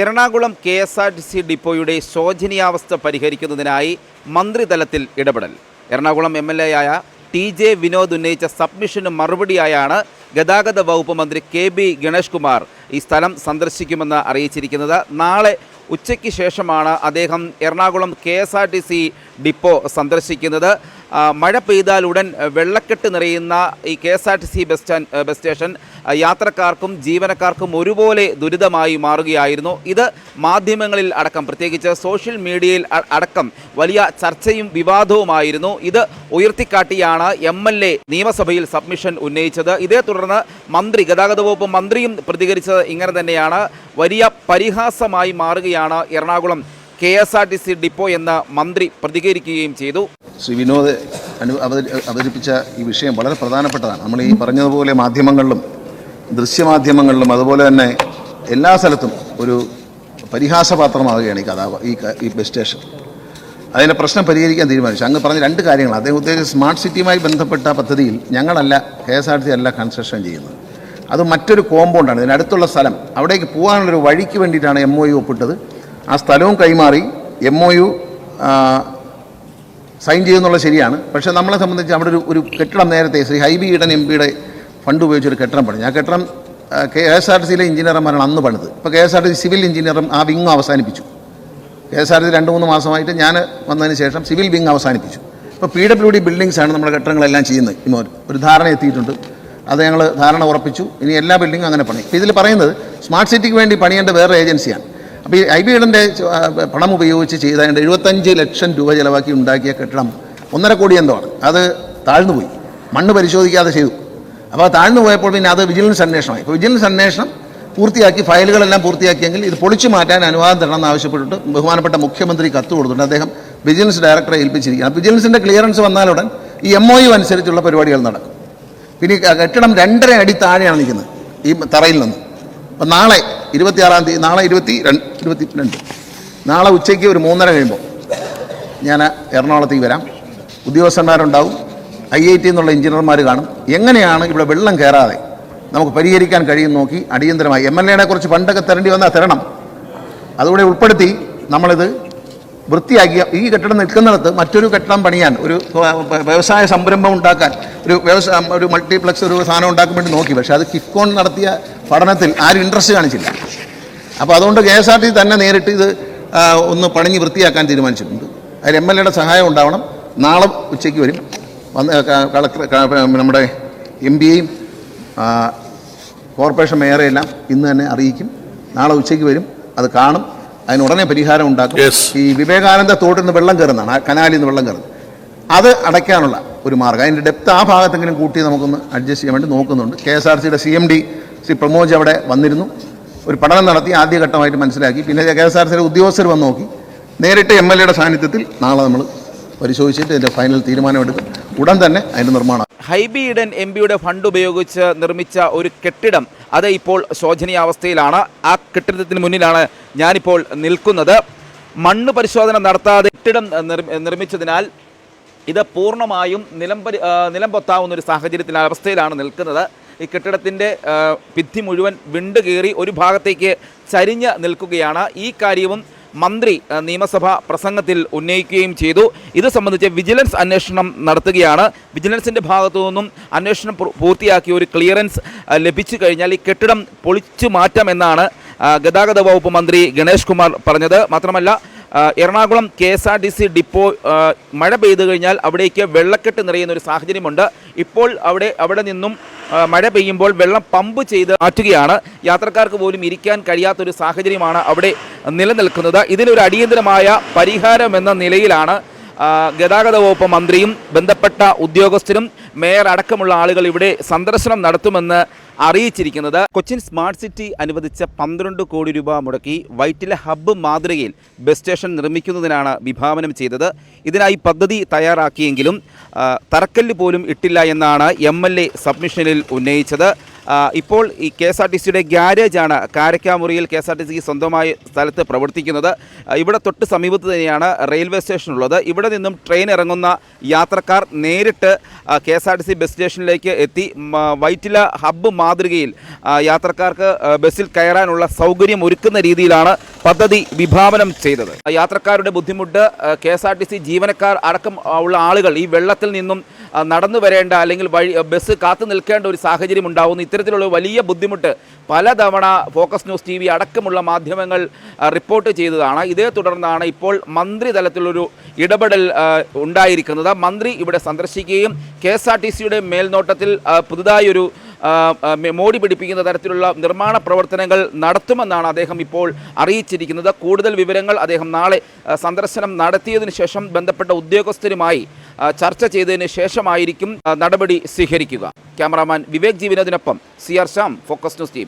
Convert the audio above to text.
Ernakulam K S R T C ഡിപ്പോയുടെ ശോചനീയാവസ്ഥ പരിഹരിക്കുന്നതിനായി മന്ത്രിതലത്തിൽ ഇടപെടൽ. എറണാകുളം എം എൽ എ ആയ ടി ജെ വിനോദ് ഉന്നയിച്ച സബ്മിഷന് മറുപടിയായാണ് ഗതാഗത വകുപ്പ് മന്ത്രി കെ ബി ഗണേഷ് കുമാർ ഈ സ്ഥലം സന്ദർശിക്കുമെന്ന് അറിയിച്ചിരിക്കുന്നത്. നാളെ ഉച്ചയ്ക്ക് ശേഷമാണ് അദ്ദേഹം Ernakulam K S R T C depot സന്ദർശിക്കുന്നത്. മഴ പെയ്താൽ ഉടൻ വെള്ളക്കെട്ട് നിറയുന്ന ഈ K S R T C bus stand bus station യാത്രക്കാർക്കും ജീവനക്കാർക്കും ഒരുപോലെ ദുരിതമായി മാറുകയായിരുന്നു. ഇത് മാധ്യമങ്ങളിൽ അടക്കം പ്രത്യേകിച്ച് സോഷ്യൽ മീഡിയയിൽ അടക്കം വലിയ ചർച്ചയും വിവാദവുമായിരുന്നു. ഇത് ഉയർത്തിക്കാട്ടിയാണ് എം എൽ എ നിയമസഭയിൽ സബ്മിഷൻ ഉന്നയിച്ചത്. ഇതേ തുടർന്ന് മന്ത്രി ഗതാഗത വകുപ്പ് മന്ത്രിയും പ്രതികരിച്ചത് ഇങ്ങനെ തന്നെയാണ്. വലിയ പരിഹാസമായി മാറുകയാണ് Ernakulam K S R T C depot എന്ന മന്ത്രി പ്രതികരിക്കുകയും ചെയ്തു. ശ്രീ വിനോദ് അനു അവതരി അവതരിപ്പിച്ച ഈ വിഷയം വളരെ പ്രധാനപ്പെട്ടതാണ്. നമ്മൾ ഈ പറഞ്ഞതുപോലെ മാധ്യമങ്ങളിലും ദൃശ്യമാധ്യമങ്ങളിലും അതുപോലെ തന്നെ എല്ലാ സ്ഥലത്തും ഒരു പരിഹാസപാത്രമാവുകയാണ് ഈ കഥാ ഈ ഈ ബസ് സ്റ്റേഷൻ അതിന്റെ പ്രശ്നം പരിഹരിക്കാൻ തീരുമാനിച്ചു. അങ്ങ് പറഞ്ഞ രണ്ട് കാര്യങ്ങൾ അദ്ദേഹം ഉദ്ദേശിച്ച സ്മാർട്ട് സിറ്റിയുമായി ബന്ധപ്പെട്ട പദ്ധതിയിൽ ഞങ്ങളല്ല കെ എസ് ആർ ടി അല്ല കൺസ്ട്രക്ഷൻ ചെയ്യുന്നത്. അത് മറ്റൊരു കോമ്പൗണ്ടാണ് ഇതിനടുത്തുള്ള സ്ഥലം. അവിടേക്ക് പോകാനുള്ളൊരു വഴിക്ക് വേണ്ടിയിട്ടാണ് എം ഒ യു ഒപ്പിട്ടത്. ആ സ്ഥലവും കൈമാറി എം ഒ യു സൈൻ ചെയ്യുന്നുള്ളത് ശരിയാണ്. പക്ഷേ നമ്മളെ സംബന്ധിച്ച് അവിടെ ഒരു ഒരു കെട്ടിടം നേരത്തെ ശ്രീ ഹൈബി ഈഡൻ എം പിയുടെ ഫണ്ട് ഉപയോഗിച്ച് ഒരു കെട്ടിടം പണിഞ്ഞു ആ കെട്ടിടം കെ എസ് ആർ ടി സിയിലെ എഞ്ചിനീയർമാരാണ് അന്ന് പണിത്. ഇപ്പോൾ K S R T C civil എഞ്ചിനീയറും ആ വിങ് അവസാനിപ്പിച്ചു. K S R T C രണ്ട് മൂന്ന് മാസമായിട്ട് ഞാൻ വന്നതിന് ശേഷം സിവിൽ വിങ് അവസാനിപ്പിച്ചു. ഇപ്പോൾ പി ഡബ്ല്യു ഡി ബിൽഡിങ്സാണ് നമ്മുടെ കെട്ടിടങ്ങളെല്ലാം ചെയ്യുന്നത്. ഇമോർ ഒരു ധാരണ എത്തിയിട്ടുണ്ട്. അത് ഞങ്ങൾ ധാരണ ഉറപ്പിച്ചു. ഇനി എല്ലാ ബിൽഡിങ്ങും അങ്ങനെ പണി. ഇതിൽ പറയുന്നത് സ്മാർട്ട് സിറ്റിക്ക് വേണ്ടി പണിയേണ്ട വേറെ ഏജൻസിയാണ് അപ്പോൾ ഈ ഐ ബി ഇടന്റെ പണം ഉപയോഗിച്ച് ചെയ്തതിന്റെ എഴുപത്തഞ്ച് ലക്ഷം രൂപ ചിലവാക്കി ഉണ്ടാക്കിയ കെട്ടിടം ഒന്നര കോടി എന്തോ ആണ്. അത് താഴ്ന്നു പോയി. മണ്ണ് പരിശോധിക്കാതെ ചെയ്തു. അപ്പോൾ താഴ്ന്നു പോയപ്പോൾ പിന്നെ അത് വിജിലൻസ് അന്വേഷണമായി ഇപ്പോൾ വിജിലൻസ് അന്വേഷണം പൂർത്തിയാക്കി ഫയലുകളെല്ലാം പൂർത്തിയാക്കിയെങ്കിൽ ഇത് പൊളിച്ചു മാറ്റാൻ അനുവാദം തരണമെന്ന് ആവശ്യപ്പെട്ടിട്ട് ബഹുമാനപ്പെട്ട മുഖ്യമന്ത്രി കത്ത് കൊടുത്തിട്ടുണ്ട്. അദ്ദേഹം വിജിലൻസ് ഡയറക്ടറെ ഏൽപ്പിച്ചിരിക്കുകയാണ്. വിജിലൻസിന്റെ ക്ലിയറൻസ് വന്നാലുടൻ ഈ എം ഒ യു അനുസരിച്ചുള്ള പരിപാടികൾ നടക്കും. പിന്നെ കെട്ടിടം രണ്ടര അടി താഴെയാണ് നിൽക്കുന്നത്. ഈ തറയിൽ നിന്ന്. അപ്പം നാളെ ഇരുപത്തിയാറാം തീയതി നാളെ ഇരുപത്തി രണ്ട് ഇരുപത്തി രണ്ട് നാളെ ഉച്ചയ്ക്ക് ഒരു മൂന്നര കഴിയുമ്പോൾ ഞാൻ എറണാകുളത്തേക്ക് വരാം. ഉദ്യോഗസ്ഥന്മാരുണ്ടാവും. ഐ ഐ ടി എന്നുള്ള എഞ്ചിനീയർമാർ കാണും. എങ്ങനെയാണ് ഇവിടെ വെള്ളം കയറാതെ നമുക്ക് പരിഹരിക്കാൻ കഴിയും നോക്കി അടിയന്തരമായി എം എൽ എനെ കുറിച്ച് പണ്ടൊക്കെ തരേണ്ടി വന്നാൽ തരണം. അതുകൂടെ ഉൾപ്പെടുത്തി നമ്മളിത് വൃത്തിയാക്കിയ ഈ കെട്ടിടം നിൽക്കുന്നിടത്ത് മറ്റൊരു കെട്ടിടം പണിയാൻ ഒരു വ്യവസായ സംരംഭം ഉണ്ടാക്കാൻ ഒരു വ്യവസായ ഒരു മൾട്ടിപ്ലക്സ് ഒരു സാധനം ഉണ്ടാക്കാൻ വേണ്ടി നോക്കി. പക്ഷേ അത് കിഫ്കോൺ നടത്തിയ പഠനത്തിൽ ആരും ഇൻട്രസ്റ്റ് കാണിച്ചില്ല. അപ്പോൾ അതുകൊണ്ട് കെ എസ് ആർ ടി തന്നെ നേരിട്ട് ഇത് ഒന്ന് പണിഞ്ഞ് വൃത്തിയാക്കാൻ തീരുമാനിച്ചിട്ടുണ്ട്. അതിൽ എം എൽ എയുടെ സഹായം ഉണ്ടാവണം. നാളെ ഉച്ചയ്ക്ക് വരും. വന്ന് കളക്ടർ നമ്മുടെ എം പിയെയും കോർപ്പറേഷൻ മേയറെയെല്ലാം ഇന്ന് തന്നെ അറിയിക്കും. നാളെ ഉച്ചയ്ക്ക് വരും. അത് കാണും. അതിന് ഉടനെ പരിഹാരം ഉണ്ടാക്കും. ഈ വിവേകാനന്ദ തോട്ടിൽ നിന്ന് വെള്ളം കയറുന്നതാണ്. ആ കനാലിൽ നിന്ന് വെള്ളം കയറുന്നത്. അത് അടയ്ക്കാനുള്ള ഒരു മാർഗം. അതിന്റെ ഡെപ്ത് ആ ഭാഗത്തെങ്കിലും കൂട്ടി നമുക്കൊന്ന് അഡ്ജസ്റ്റ് ചെയ്യാൻ വേണ്ടി നോക്കുന്നുണ്ട്. കെ എസ് ആർ സിയുടെ C M D Shri Pramoj അവിടെ വന്നിരുന്നു. ഒരു പഠനം നടത്തി ആദ്യഘട്ടമായിട്ട് മനസ്സിലാക്കി. പിന്നെ കെ എസ് ആർ സിയിലെ ഉദ്യോഗസ്ഥർ വന്ന് നോക്കി. നേരിട്ട് എം എൽ എയുടെ സാന്നിധ്യത്തിൽ നാളെ നമ്മൾ പരിശോധിച്ചിട്ട് ഇതിന്റെ ഫൈനൽ തീരുമാനമെടുക്കും. ഉടൻ തന്നെ അതിന്റെ നിർമ്മാണം. ഹൈബി ഈഡൻ എം പിയുടെ ഫണ്ട് ഉപയോഗിച്ച് നിർമ്മിച്ച ഒരു കെട്ടിടം അത് ഇപ്പോൾ ശോചനീയാവസ്ഥയിലാണ് ആ കെട്ടിടത്തിന് മുന്നിലാണ് ഞാനിപ്പോൾ നിൽക്കുന്നത്. മണ്ണ് പരിശോധന നടത്താതെ കെട്ടിടം നിർമ്മിച്ചതിനാൽ ഇത് പൂർണമായും നിലംപരി നിലംപൊത്താവുന്ന നിലം പൊത്താവുന്ന ഒരു സാഹചര്യത്തിലാണ് അവസ്ഥയിലാണ് നിൽക്കുന്നത്. ഈ കെട്ടിടത്തിന്റെ ഭിത്തി മുഴുവൻ വിണ്ട് കീറി ഒരു ഭാഗത്തേക്ക് ചരിഞ്ഞ് നിൽക്കുകയാണ്. ഈ കാര്യവും മന്ത്രി നിയമസഭാ പ്രസംഗത്തിൽ ഉന്നയിക്കുകയും ചെയ്തു. ഇത് സംബന്ധിച്ച് വിജിലൻസ് അന്വേഷണം നടത്തുകയാണ്. വിജിലൻസിന്റെ ഭാഗത്തു നിന്നും അന്വേഷണം പൂർത്തിയാക്കി ഒരു ക്ലിയറൻസ് ലഭിച്ചു കഴിഞ്ഞാൽ ഈ കെട്ടിടം പൊളിച്ചു മാറ്റാമെന്നാണ് ഗതാഗത വകുപ്പ് മന്ത്രി ഗണേഷ് കുമാർ പറഞ്ഞത്. മാത്രമല്ല Ernakulam K S R T C depot മഴ പെയ്തു കഴിഞ്ഞാൽ അവിടേക്ക് വെള്ളക്കെട്ട് നിറയുന്ന ഒരു സാഹചര്യമുണ്ട്. ഇപ്പോൾ അവിടെ അവിടെ നിന്നും മഴ പെയ്യുമ്പോൾ വെള്ളം പമ്പ് ചെയ്ത് മാറ്റുകയാണ്. യാത്രക്കാർക്ക് പോലും ഇരിക്കാൻ കഴിയാത്തൊരു സാഹചര്യമാണ് അവിടെ നിലനിൽക്കുന്നത്. ഇതിനൊരു അടിയന്തരമായ പരിഹാരം എന്ന നിലയിലാണ് ഗതാഗത വകുപ്പ് മന്ത്രിയും ബന്ധപ്പെട്ട ഉദ്യോഗസ്ഥരും മേയർ അടക്കമുള്ള ആളുകൾ ഇവിടെ സന്ദർശനം നടത്തുമെന്ന് അറിയിച്ചിരിക്കുന്നത്. കൊച്ചിൻ സ്മാർട്ട് സിറ്റി അനുവദിച്ച പന്ത്രണ്ട് കോടി രൂപ മുടക്കി വൈറ്റില ഹബ്ബ് മാതൃകയിൽ ബസ് സ്റ്റേഷൻ നിർമ്മിക്കുന്നതിനാണ് വിഭാവനം ചെയ്തത്. ഇതിനായി പദ്ധതി തയ്യാറാക്കിയെങ്കിലും തറക്കല്ല് പോലും ഇട്ടില്ല എന്നാണ് എം സബ്മിഷനിൽ ഉന്നയിച്ചത്. ഇപ്പോൾ ഈ കെ എസ് ആർ ടി സിയുടെ ഗ്യാരേജാണ് കാരക്കാമുറിയിൽ കെ എസ് ആർ ടി സിക്ക് സ്വന്തമായ സ്ഥലത്ത് പ്രവർത്തിക്കുന്നത്. ഇവിടെ തൊട്ട് സമീപത്ത് തന്നെയാണ് റെയിൽവേ സ്റ്റേഷൻ ഉള്ളത്. ഇവിടെ നിന്നും ട്രെയിൻ ഇറങ്ങുന്ന യാത്രക്കാർ നേരിട്ട് K S R T C bus സ്റ്റേഷനിലേക്ക് എത്തി. വൈറ്റില ഹബ്ബ് മാതൃകയിൽ യാത്രക്കാർക്ക് ബസ്സിൽ കയറാനുള്ള സൗകര്യം ഒരുക്കുന്ന രീതിയിലാണ് പദ്ധതി വിഭാവനം ചെയ്തത്. യാത്രക്കാരുടെ ബുദ്ധിമുട്ട് K S R T C ജീവനക്കാർ അടക്കം ഉള്ള ആളുകൾ ഈ വെള്ളത്തിൽ നിന്നും നടന്നു വരേണ്ട അല്ലെങ്കിൽ വഴി ബസ് കാത്തു നിൽക്കേണ്ട ഒരു സാഹചര്യം ഉണ്ടാവുന്നു. ഇത്തരത്തിലുള്ള വലിയ ബുദ്ധിമുട്ട് പലതവണ ഫോക്കസ് ന്യൂസ് ടി വി അടക്കമുള്ള മാധ്യമങ്ങൾ റിപ്പോർട്ട് ചെയ്തതാണ്. ഇതേ തുടർന്നാണ് ഇപ്പോൾ മന്ത്രി തലത്തിലൊരു ഇടപെടൽ ഉണ്ടായിരിക്കുന്നത്. മന്ത്രി ഇവിടെ സന്ദർശിക്കുകയും കെ എസ് ആർ ടി സിയുടെ മേൽനോട്ടത്തിൽ പുതുതായൊരു മോടി പിടിപ്പിക്കുന്ന തരത്തിലുള്ള നിർമ്മാണ പ്രവർത്തനങ്ങൾ നടത്തുമെന്നാണ് അദ്ദേഹം ഇപ്പോൾ അറിയിച്ചിരിക്കുന്നത്. കൂടുതൽ വിവരങ്ങൾ അദ്ദേഹം നാളെ സന്ദർശനം നടത്തിയതിനു ശേഷം ബന്ധപ്പെട്ട ഉദ്യോഗസ്ഥരുമായി ചർച്ച ചെയ്തതിന് ശേഷമായിരിക്കും നടപടി സ്വീകരിക്കുക. Cameraman Vivek ജീവനത്തിനൊപ്പം C R Shyam Focus News T